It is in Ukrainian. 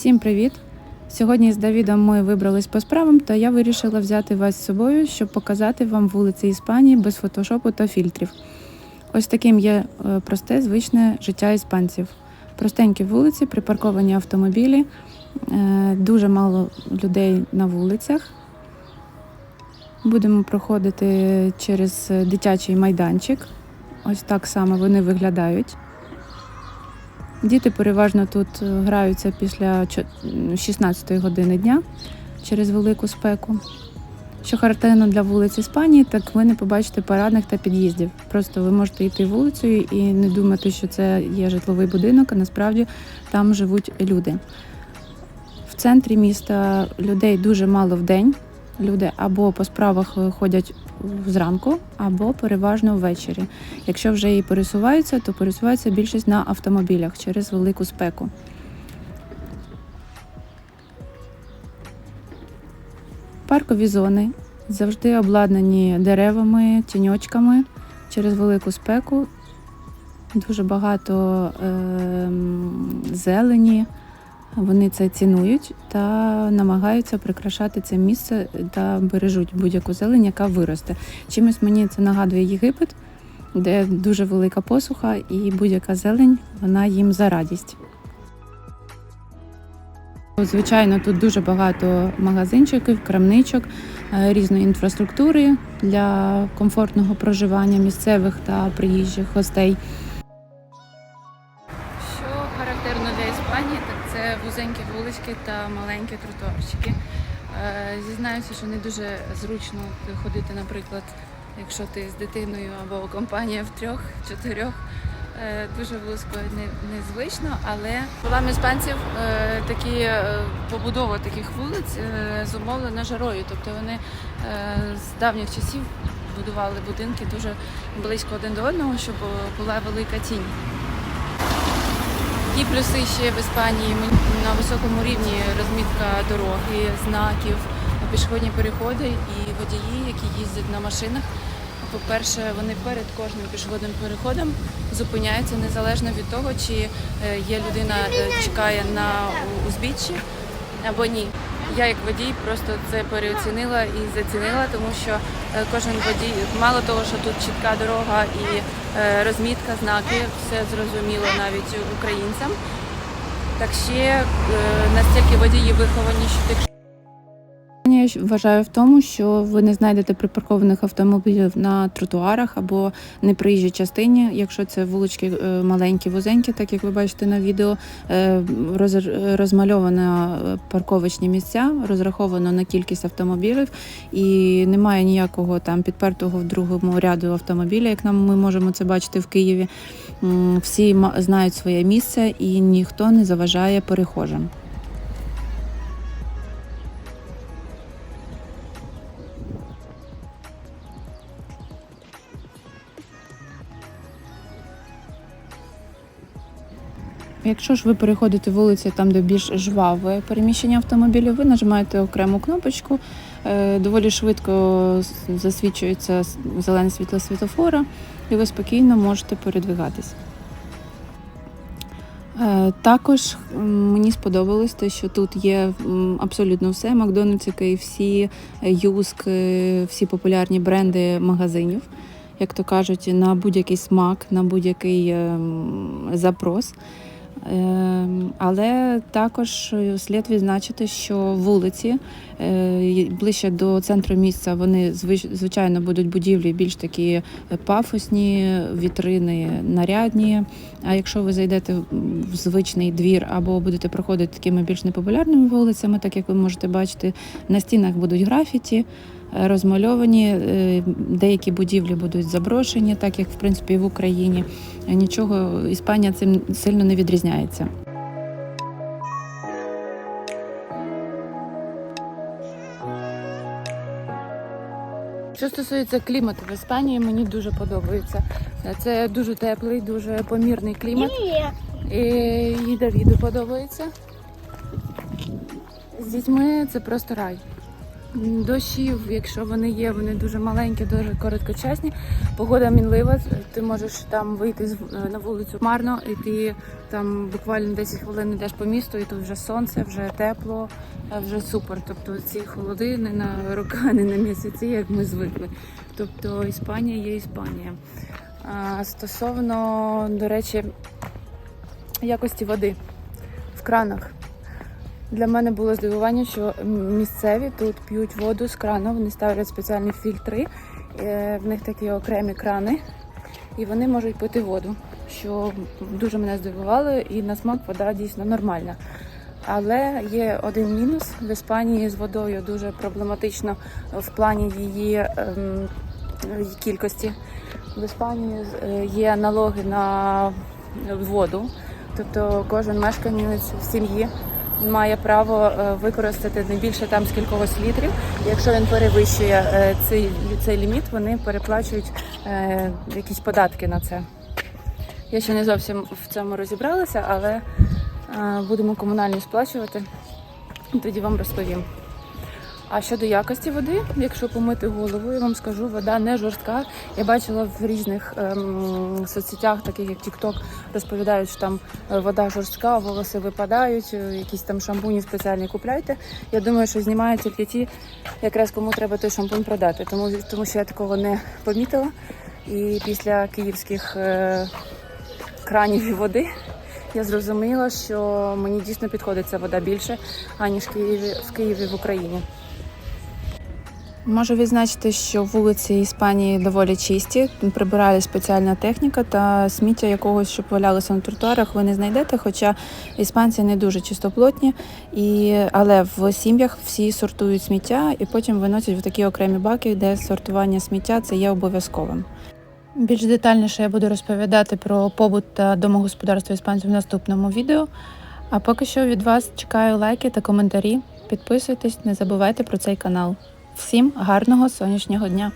Всім привіт! Сьогодні з Давідом ми вибрались по справам, та я вирішила взяти вас з собою, щоб показати вам вулиці Іспанії без фотошопу та фільтрів. Ось таким є е, просте, звичне життя іспанців. Простенькі вулиці, припарковані автомобілі, е, дуже мало людей на вулицях. Будемо проходити через е, дитячий майданчик. Ось так само вони виглядають. Діти переважно тут е, граються після 16 години дня через велику спеку. Що характерно для вулиць Іспанії, так ви не побачите парадних та під'їздів. Просто ви можете йти вулицею і не думати, що це є житловий будинок, а насправді там живуть люди. В центрі міста людей дуже мало в день. Люди або по справах ходять зранку, або переважно ввечері. Якщо вже і пересуваються, то пересуваються більшість на автомобілях через велику спеку. Паркові зони завжди обладнані деревами, тіньочками через велику спеку. Дуже багато ем, зелені. Вони це цінують та намагаються прикрашати це місце та бережуть будь-яку зелень, яка виросте. Чимось мені це нагадує Єгипет, де дуже велика посуха, і будь-яка зелень вона їм за радість. Звичайно, тут дуже багато магазинчиків, крамничок, е, різної інфраструктури для комфортного проживання місцевих та приїжджих гостей. Вузенькі та маленькі тротуарчики. Е, Зізнаюся, що не дуже зручно ходити, наприклад, якщо ти з дитиною або компанія в трьох, чотирьох. Е, Дуже не- незвично, але проблем іспанців е, такі побудова таких вулиць зумовлена жарою. Тобто вони з давніх часів будували будинки дуже близько один до одного, щоб була велика тінь. Які плюси ще в Іспанії на високому рівні розмітка дороги, знаків, пішохідні переходи і водії, які їздять на машинах. По-перше, вони перед кожним пішохідним переходом зупиняються незалежно від того, чи е, є людина, е, чекає на узбіччі або ні. Я як водій просто це переоцінила і зацінила, тому що е, кожен водій, мало того, що тут чітка дорога і е, розмітка, знаки, все зрозуміло навіть українцям. Так ще е, настільки водії виховані, що ти я вважаю в тому, що ви не знайдете припаркованих автомобілів на тротуарах або не неприїжджій частині, якщо це вулички е, маленькі, вузенькі, так як ви бачите на відео, е, роз- розмальовано парковочні місця, розраховано на кількість автомобілів, і немає ніякого там підпертого в другому ряду автомобіля, як нам ми можемо це бачити в Києві. Всі знають своє місце і ніхто не заважає перехожим. Якщо ж ви переходите вулиці там, де більш жваве переміщення автомобілів, ви нажимаєте окрему кнопочку, е, доволі швидко с- зелене світло світлофора, і ви спокійно можете передвигатись. Е, Також мені сподобалось те, що тут є абсолютно все: Макдональдс, KFC, е, Юск, е, всі популярні бренди магазинів, як то кажуть, на будь-який смак, на будь-який ем, запрос. Ем, Але також е, слід відзначити, що вулиці е, ближче до центру міста вони звич- звичайно будуть будівлі більш такі е, пафосні, вітрини нарядні. А якщо ви зайдете в звичний двір або будете проходити такими більш непопулярними вулицями, так як ви можете бачити, на стінах будуть графіті. Розмальовані, е, деякі будівлі будуть заброшені, так як в принципі в Україні. Е, Нічого Іспанія цим сильно не відрізняється. Що стосується клімату в Іспанії, мені дуже подобається. Е, Це дуже теплий, дуже помірний клімат. І, і Давіду подобається. З дітьми це просто рай. Дощів, якщо вони є, вони дуже маленькі, дуже короткочасні. Погода мінлива. Ти можеш там вийти з- на вулицю марно, і ти там буквально 10 хвилин йдеш по місту, і тут вже сонце, вже тепло, вже супер. Тобто ці холоди не на роки, не на місяці, як ми звикли. Тобто Іспанія є Іспанія. А стосовно, до речі, якості води в кранах. Для мене було здивування, що місцеві тут п'ють воду з крану, вони ставлять спеціальні фільтри, е, в них такі окремі крани, і вони можуть пити воду, що дуже мене здивувало, і на смак вода дійсно нормальна. Але є один мінус в Іспанії з водою дуже проблематично в плані її ем, кількості. В Іспанії е, є налоги на воду, тобто кожен мешканець в сім'ї має право е, використати не більше там скількогось літрів. Якщо він перевищує е, цей, цей ліміт, вони переплачують е, якісь податки на це. Я ще не зовсім в цьому розібралася, але будемо комунальні сплачувати. Тоді вам розповім. А щодо якості води, якщо помити голову, я вам скажу, вода не жорстка. Я бачила в різних ем, соцсетях, таких як TikTok, розповідають, що там е, вода жорстка, волоси випадають, е, якісь там шампуні спеціальні купляйте. Я думаю, що знімають тільки ті, якраз кому треба той шампунь продати. Тому, тому що я такого не помітила. І після київських е, кранів і води я зрозуміла, що мені дійсно підходить ця вода більше, аніж Києві, в Києві в Україні. Можу відзначити, що вулиці Іспанії доволі чисті. Прибирає спеціальна техніка та сміття якогось, щоб валялося на тротуарах, ви не знайдете. Хоча іспанці не дуже чистоплотні, і але в сім'ях всі сортують сміття і потім виносять в такі окремі баки, де сортування сміття це є обов'язковим. Більш детальніше я буду розповідати про побут та домогосподарство іспанців в наступному відео. А поки що від вас чекаю лайки та коментарі. Підписуйтесь, не забувайте про цей канал. Всім гарного сонячного дня!